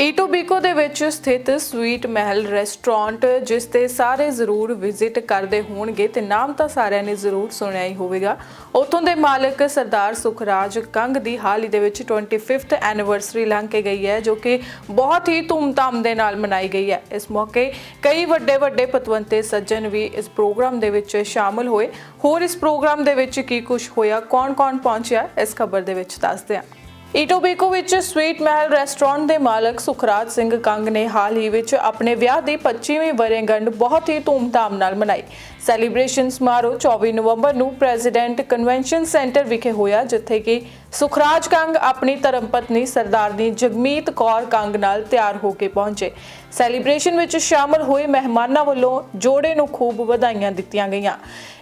ਈਟੋਬੀਕੋ ਦੇ ਵਿੱਚ ਸਥਿਤ ਸਵੀਟ ਮਹਿਲ ਰੈਸਟੋਰੈਂਟ, ਜਿਸ ਤੇ ਸਾਰੇ ਜ਼ਰੂਰ ਵਿਜ਼ਿਟ ਕਰਦੇ ਹੋਣਗੇ ਤੇ ਨਾਮ ਤਾਂ ਸਾਰਿਆਂ ਨੇ ਜ਼ਰੂਰ ਸੁਣਿਆ ਹੀ ਹੋਵੇਗਾ। ਉਥੋਂ ਦੇ ਮਾਲਕ ਸਰਦਾਰ ਸੁਖਰਾਜ ਕੰਗ ਦੀ ਹਾਲ ਹੀ ਦੇ ਵਿੱਚ 25th ਐਨੀਵਰਸਰੀ ਲੰਘ ਕੇ ਗਈ ਹੈ, ਜੋ ਕਿ ਬਹੁਤ ਹੀ ਧੂਮਧਾਮ ਦੇ ਨਾਲ ਮਨਾਈ ਗਈ ਹੈ। ਇਸ ਮੌਕੇ ਕਈ ਵੱਡੇ ਵੱਡੇ ਪਤਵੰਤੇ ਸੱਜਣ ਵੀ ਇਸ ਪ੍ਰੋਗਰਾਮ ਦੇ ਵਿੱਚ ਸ਼ਾਮਲ ਹੋਏ। ਹੋਰ ਇਸ ਪ੍ਰੋਗਰਾਮ ਦੇ ਵਿੱਚ ਕੀ ਕੁਝ ਹੋਇਆ, ਕੌਣ-ਕੌਣ ਪਹੁੰਚਿਆ, ਇਸ ਖਬਰ ਦੇ ਵਿੱਚ ਦੱਸਦੇ ਹਾਂ। ਈਟੋਬੀਕੋ ਵਿੱਚ ਸਵੀਟ ਮਹਿਲ ਰੈਸਟੋਰੈਂਟ ਦੇ ਮਾਲਕ ਸੁਖਰਾਜ ਸਿੰਘ ਕੰਗ ਨੇ ਹਾਲ ਹੀ ਵਿੱਚ ਆਪਣੇ ਵਿਆਹ ਦੀ 25ਵੀਂ ਵਰ੍ਹੇਗੰਢ ਬਹੁਤ ਹੀ ਧੂਮਧਾਮ ਨਾਲ ਮਨਾਈ। ਸੈਲੀਬ੍ਰੇਸ਼ਨ ਸਮਾਰੋਹ 24 ਨਵੰਬਰ ਨੂੰ ਪ੍ਰੈਜ਼ੀਡੈਂਟ ਕਨਵੈਨਸ਼ਨ ਸੈਂਟਰ ਵਿਖੇ ਹੋਇਆ, ਜਿੱਥੇ ਕਿ ਸੁਖਰਾਜ ਕੰਗ ਆਪਣੀ ਧਰਮ ਪਤਨੀ ਸਰਦਾਰਨੀ ਜਗਮੀਤ ਕੌਰ ਕੰਗ ਨਾਲ ਤਿਆਰ ਹੋ ਕੇ ਪਹੁੰਚੇ। ਸੈਲੀਬ੍ਰੇਸ਼ਨ ਵਿੱਚ ਸ਼ਾਮਲ ਹੋਏ ਮਹਿਮਾਨਾਂ ਵੱਲੋਂ ਜੋੜੇ ਨੂੰ ਖੂਬ ਵਧਾਈਆਂ ਦਿੱਤੀਆਂ ਗਈਆਂ।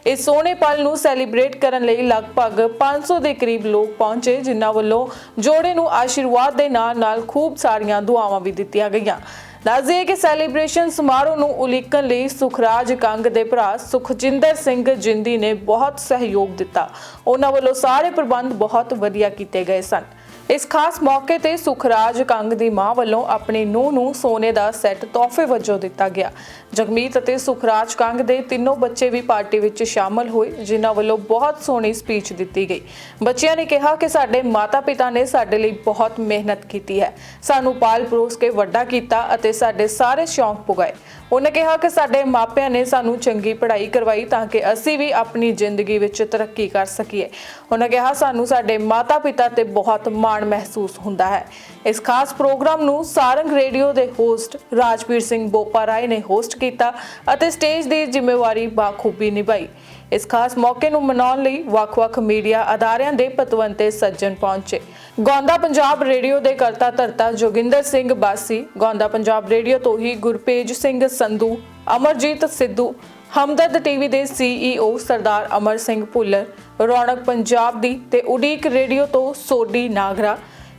ਇਸ ਸੋਹਣੇ ਪਲ ਨੂੰ ਸੈਲੀਬ੍ਰੇਟ ਕਰਨ ਲਈ ਲਗਭਗ 500 ਦੇ ਕਰੀਬ ਲੋਕ ਪਹੁੰਚੇ, ਜਿਨ੍ਹਾਂ ਵੱਲੋਂ ਜੋੜੇ ਨੂੰ ਆਸ਼ੀਰਵਾਦ ਦੇ ਨਾਲ-ਨਾਲ ਖੂਬ ਸਾਰੀਆਂ ਦੁਆਵਾਂ ਵੀ ਦਿੱਤੀਆਂ ਗਈਆਂ। ਦੱਸ ਦਈਏ ਕਿ ਸੈਲੀਬ੍ਰੇਸ਼ਨ ਸਮਾਰੋਹ ਨੂੰ ਉਲੀਕਣ ਲਈ ਸੁਖਰਾਜ ਕੰਗ ਦੇ ਭਰਾ ਸੁਖਜਿੰਦਰ ਸਿੰਘ ਜਿੰਦੀ ਨੇ ਬਹੁਤ ਸਹਿਯੋਗ ਦਿੱਤਾ। ਉਹਨਾਂ ਵੱਲੋਂ ਸਾਰੇ ਪ੍ਰਬੰਧ ਬਹੁਤ ਵਧੀਆ ਕੀਤੇ ਗਏ ਸਨ। ਇਸ ਖਾਸ ਮੌਕੇ ਤੇ ਸੁਖਰਾਜ ਕੰਗ ਦੀ ਮਾਂ ਵੱਲੋਂ ਆਪਣੀ ਨੂੰਹ ਨੂੰ ਸੋਨੇ ਦਾ ਸੈੱਟ ਤੋਹਫੇ ਵਜੋਂ ਦਿੱਤਾ ਗਿਆ। ਜਗਮੀਤ ਅਤੇ ਸੁਖਰਾਜ ਕੰਗ ਦੇ ਤਿੰਨੋਂ ਬੱਚੇ ਵੀ ਪਾਰਟੀ ਵਿੱਚ ਸ਼ਾਮਲ ਹੋਏ, ਜਿਨ੍ਹਾਂ ਵੱਲੋਂ ਬਹੁਤ ਸੋਹਣੀ ਸਪੀਚ ਦਿੱਤੀ ਗਈ। ਬੱਚਿਆਂ ਨੇ ਕਿਹਾ ਕਿ ਸਾਡੇ ਮਾਤਾ-ਪਿਤਾ ਨੇ ਸਾਡੇ ਲਈ ਬਹੁਤ ਮਿਹਨਤ ਕੀਤੀ ਹੈ। ਸਾਨੂੰ ਪਾਲ ਪਰੋਸ ਕੇ ਵੱਡਾ ਕੀਤਾ ਅਤੇ ਸਾਡੇ ਸਾਰੇ ਸ਼ੌਂਕ ਪੁਗਾਏ। ਉਹਨੇ ਕਿਹਾ ਕਿ ਸਾਡੇ ਮਾਪਿਆਂ ਨੇ ਸਾਨੂੰ ਚੰਗੀ ਪੜ੍ਹਾਈ ਕਰਵਾਈ ਤਾਂ ਕਿ ਅਸੀਂ ਵੀ ਆਪਣੀ ਜ਼ਿੰਦਗੀ ਵਿੱਚ ਤਰੱਕੀ ਕਰ ਸਕੀਏ। ਉਹਨਾਂ ਕਿਹਾ, ਸਾਨੂੰ ਸਾਡੇ ਮਾਤਾ-ਪਿਤਾ ਤੇ ਬਹੁਤ ਮਾਣ ਮਹਿਸੂਸ ਹੁੰਦਾ ਹੈ। ਇਸ ਖਾਸ ਪ੍ਰੋਗਰਾਮ ਨੂੰ ਸਾਰੰਗ ਰੇਡੀਓ ਦੇ ਹੋਸਟ ਰਾਜਵੀਰ ਸਿੰਘ ਬੋਪਾ ਰਾਏ ਨੇ ਹੋਸਟ ਕੀਤਾ ਅਤੇ ਸਟੇਜ ਦੀ ਜ਼ਿੰਮੇਵਾਰੀ ਬਾਖੂਬੀ ਨਿਭਾਈ। ਇਸ ਖਾਸ ਮੌਕੇ ਨੂੰ ਮਨਾਉਣ ਲਈ ਵੱਖ-ਵੱਖ ਮੀਡੀਆ ਅਦਾਰਿਆਂ ਦੇ ਪਤਵੰਤੇ ਸੱਜਣ ਪਹੁੰਚੇ। ਗੌਂਦਾ ਪੰਜਾਬ ਰੇਡੀਓ ਦੇ ਕਰਤਾ ਧਰਤਾ ਜੋਗਿੰਦਰ ਸਿੰਘ ਬਾਸੀ ਗੌਂਦਾ ਪੰਜਾਬ ਰੇਡੀਓ ਤੋਂ ਹੀ ਗੁਰਪੇਜ ਸਿੰਘ ਸੰਧੂ, ਅਮਰਜੀਤ ਸਿੱਧੂ, ਹਮਦਰਦ ਟੀਵੀ ਦੇ ਸੀਈਓ ਸਰਦਾਰ ਅਮਰ ਸਿੰਘ ਭੁੱਲਰ, ਰੌਣਕ ਪੰਜਾਬ ਦੀ ਤੇ ਉਡੀਕ ਰੇਡੀਓ ਤੋਂ ਸੋਢੀ ਨਾਗਰਾ,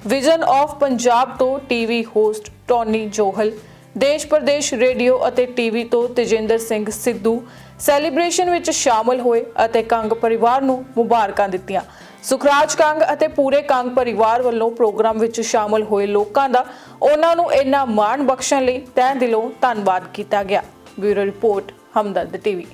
ਵਿਜ਼ਨ ਆਫ ਪੰਜਾਬ ਤੋਂ ਟੀਵੀ ਹੋਸਟ ਟੋਨੀ ਜੋਹਲ ਦੇਸ਼ ਪ੍ਰਦੇਸ਼ ਰੇਡੀਓ ਅਤੇ ਟੀਵੀ ਤੋਂ ਤੇਜਿੰਦਰ ਸਿੰਘ ਸਿੱਧੂ ਸੈਲੀਬ੍ਰੇਸ਼ਨ ਵਿੱਚ ਸ਼ਾਮਲ ਹੋਏ ਅਤੇ ਕੰਗ ਪਰਿਵਾਰ ਨੂੰ ਮੁਬਾਰਕਾਂ ਦਿੱਤੀਆਂ। ਸੁਖਰਾਜ ਕੰਗ ਅਤੇ ਪੂਰੇ ਕੰਗ ਪਰਿਵਾਰ ਵੱਲੋਂ ਪ੍ਰੋਗਰਾਮ ਵਿੱਚ ਸ਼ਾਮਲ ਹੋਏ ਲੋਕਾਂ ਦਾ ਉਹਨਾਂ ਨੂੰ ਇੰਨਾ ਮਾਣ ਬਖਸ਼ਣ ਲਈ ਤਹਿ ਦਿਲੋਂ ਧੰਨਵਾਦ ਕੀਤਾ ਗਿਆ। Bureau report, Hamdard TV.